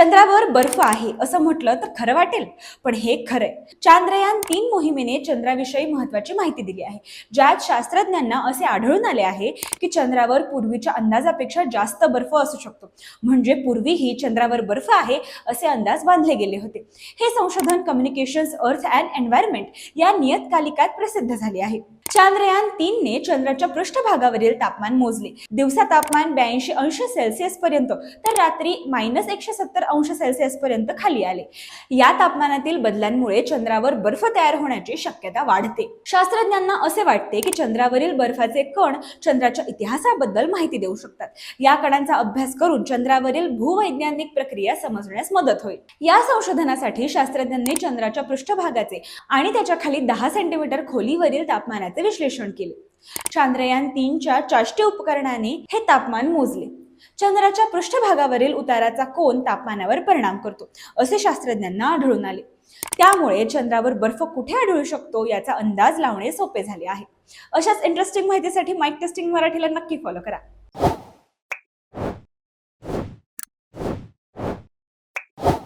चंद्रावर बर्फ आहे असं म्हटलं तर खरं वाटेल. पण हे खरंय चांद्रयान तीन मोहिमेने चंद्राविषयी महत्वाची माहिती दिली आहे. ज्यात शास्त्रज्ञांना असे आढळून आले आहे की चंद्रावर पूर्वीच्या अंदाजापेक्षा जास्त बर्फ असू शकतो. म्हणजे पूर्वीही चंद्रावर बर्फ आहे असे अंदाज बांधले गेले होते. हे संशोधन कम्युनिकेशन्स अर्थ अँड एन्व्हायरमेंट या नियतकालिकात प्रसिद्ध झाले आहे. चांद्रयान तीनने चंद्राच्या पृष्ठभागावरील तापमान मोजले. दिवसा तापमान ब्याऐंशी अंश सेल्सिअस पर्यंत तर रात्री मायनस एकशे सत्तर अंश सेल्सिअस पर्यंत खाली आले. या तापमानातील बदलांमुळे चंद्रावर बर्फ तयार होण्याची शक्यता वाढते. शास्त्रज्ञांना असे वाटते की चंद्रावरील बर्फाचे कण चंद्राच्या इतिहासाबद्दल माहिती देऊ शकतात. या कणांचा अभ्यास करून चंद्रावरील भूवैज्ञानिक प्रक्रिया समजण्यास मदत होईल. या संशोधनासाठी शास्त्रज्ञांनी चंद्राच्या पृष्ठभागाचे आणि त्याच्याखाली दहा सेंटीमीटर खोलीवरील तापमानाचे विश्लेषण केले. चांद्रयान तीनच्या चाष्टी उपकरणाने हे तापमान मोजले. चंद्राच्या पृष्ठभागावरील उताराचा कोन तापमानावर परिणाम करतो असे शास्त्रज्ञांना आढळून आले. त्यामुळे चंद्रावर बर्फ कुठे आढळू शकतो याचा अंदाज लावणे सोपे झाले आहे. अशाच इंटरेस्टिंग माहितीसाठी माईक टेस्टिंग मराठीला नक्की फॉलो करा.